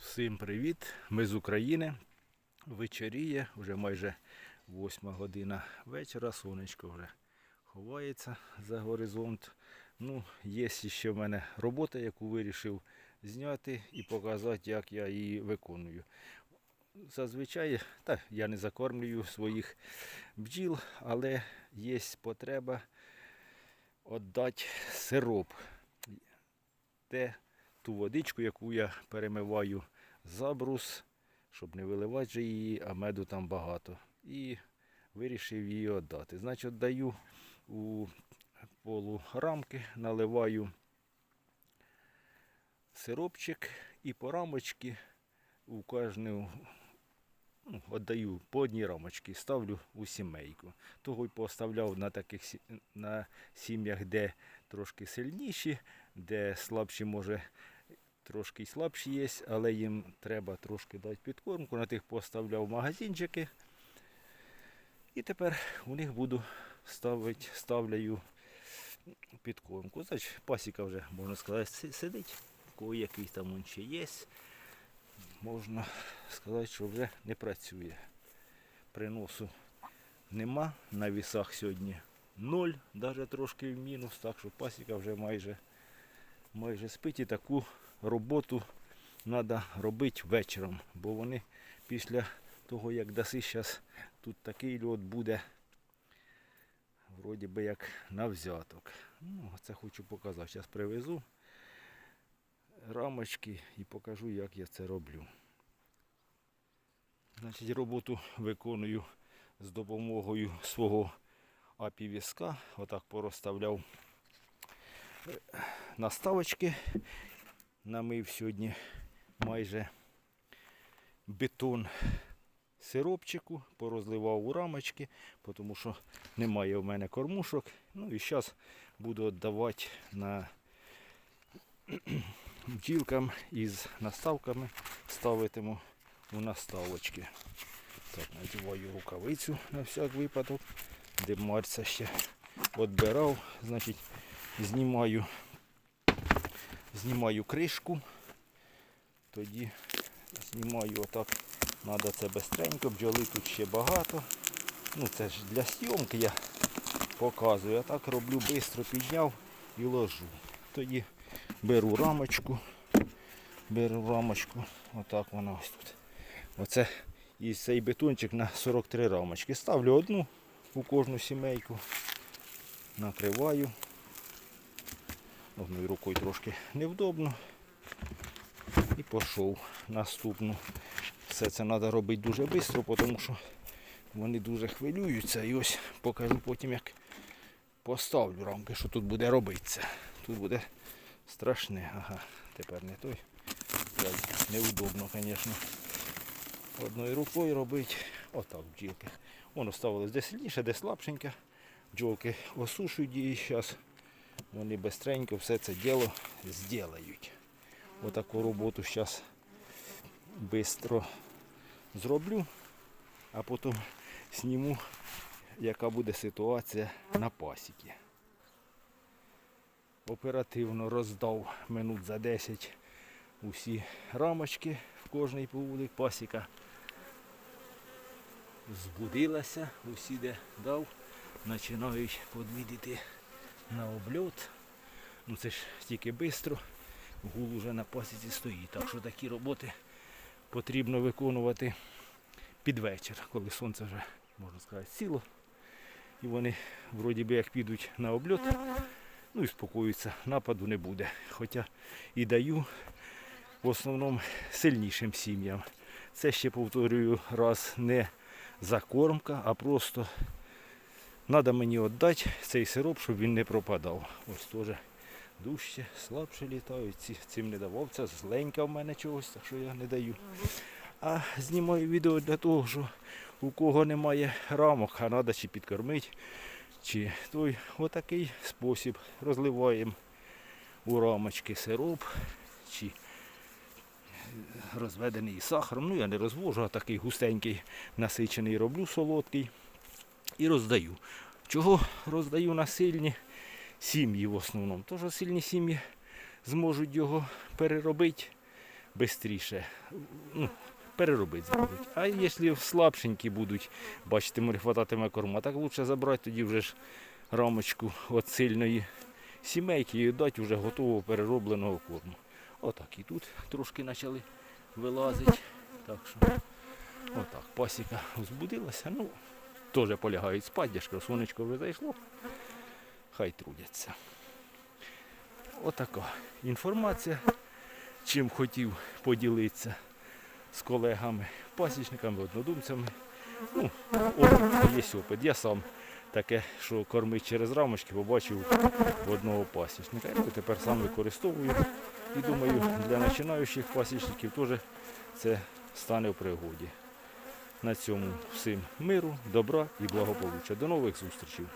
Всім привіт! Ми з України. Вечоріє, вже майже 8 година вечора, сонечко вже ховається за горизонт. Ну, є ще в мене робота, яку вирішив зняти і показати, як я її виконую. Зазвичай та, я не закормлюю своїх бджіл, але є потреба віддати сироп. Те, ту водичку, яку я перемиваю забрус, щоб не виливати же її, а меду там багато. І вирішив її віддати. Значить, даю у полурамки, наливаю сиропчик і по рамочці у кожну ну, віддаю по одній рамочці, ставлю у сімейку. Того й поставляв на таких на сім'ях, де трошки сильніші, де слабші, може, трошки слабші є, але їм треба трошки дати підкормку. На тих поставляв магазинчики. І тепер у них буду ставити, ставляю підкормку. Значить, пасіка вже, можна сказати, сидить. Кого якийсь там он ще є. Можна сказати, що вже не працює. Приносу нема. На вісах сьогодні ноль, навіть трошки в мінус, так що пасіка вже майже, майже спить і таку роботу треба робити вечором, бо вони після того, як даси зараз тут такий льот буде, вроді би як на взяток. Ну, це хочу показати. Зараз привезу рамочки і покажу, як я це роблю. Значить, роботу виконую з допомогою свого апівіска. Отак порозставляв е, наставочки. Намив сьогодні майже бетон сиропчику, порозливав у рамочки, тому що немає в мене кормушок. Ну і зараз буду віддавати на бджілкам із наставками, ставитиму у наставочки. Так, надіваю рукавицю на всяк випадок. Димарця ще відбирав. Значить, знімаю, знімаю кришку. Тоді знімаю отак. Треба це бистренько, бджоли тут ще багато. Ну це ж для зйомки я показую. А так роблю швидко підняв і ложу. Тоді беру рамочку. Беру рамочку. Отак вона ось тут. Оце і цей бетончик на 43 рамочки. Ставлю одну у кожну сімейку. Накриваю. Одною рукою трошки невдобно. І пішов наступну. Все це треба робити дуже швидко, тому що вони дуже хвилюються. І ось покажу потім, як поставлю рамки, що тут буде робитися. Тут буде страшне. Ага, тепер не той. Неудобно, звісно. Одною рукою робити. Отак бджілки. Воно ставилось де сильніше, де слабшеньке. Бджолки осушують її зараз. Вони бистренько все це діло зроблять. Отаку роботу зараз швидко зроблю, а потім зніму, яка буде ситуація на пасіки. Оперативно роздав минут за 10 усі рамочки в кожний повулик пасіка. Збудилася, усі де дав, починають подвідити на обльот. Ну це ж тільки швидко, гул уже на пасіці стоїть. Так що такі роботи потрібно виконувати під вечір, коли сонце вже, можна сказати, сіло. І вони вроді би як підуть на обльот, ну і спокоюються, нападу не буде. Хоча і даю в основному сильнішим сім'ям. Це ще повторюю раз не закормка, а просто треба мені віддати цей сироп, щоб він не пропадав. Ось теж дужче, слабше літають. Ці, цим не давав. Це зленька в мене чогось, так що я не даю. А знімаю відео для того, що у кого немає рамок, а треба чи підкормити, чи той отакий спосіб розливаємо у рамочки сироп, чи розведений сахаром. Ну я не розвожу, а такий густенький насичений роблю солодкий і роздаю. Чого роздаю на сильні сім'ї в основному? Що сильні сім'ї зможуть його переробити швидше ну, переробити зможуть. А якщо слабшенькі будуть, бачите, може хвататиме корма, так краще забрати тоді вже ж рамочку від сильної сімейки і дати вже готового переробленого корму. Отак і тут трошки почали вилазити. Так що, отак, пасіка збудилася. Ну, теж полягають спати, я сонечко вже зайшло. Хай трудяться. Отака інформація. Чим хотів поділитися з колегами, пасічниками, однодумцями. Ну, опит, є опит. Я сам таке, що кормить через рамочки, побачив в одного пасічника. Я тепер сам використовую. І думаю, для починаючих пасічників теж це стане в пригоді. На цьому всім миру, добра і благополуччя. До нових зустрічей.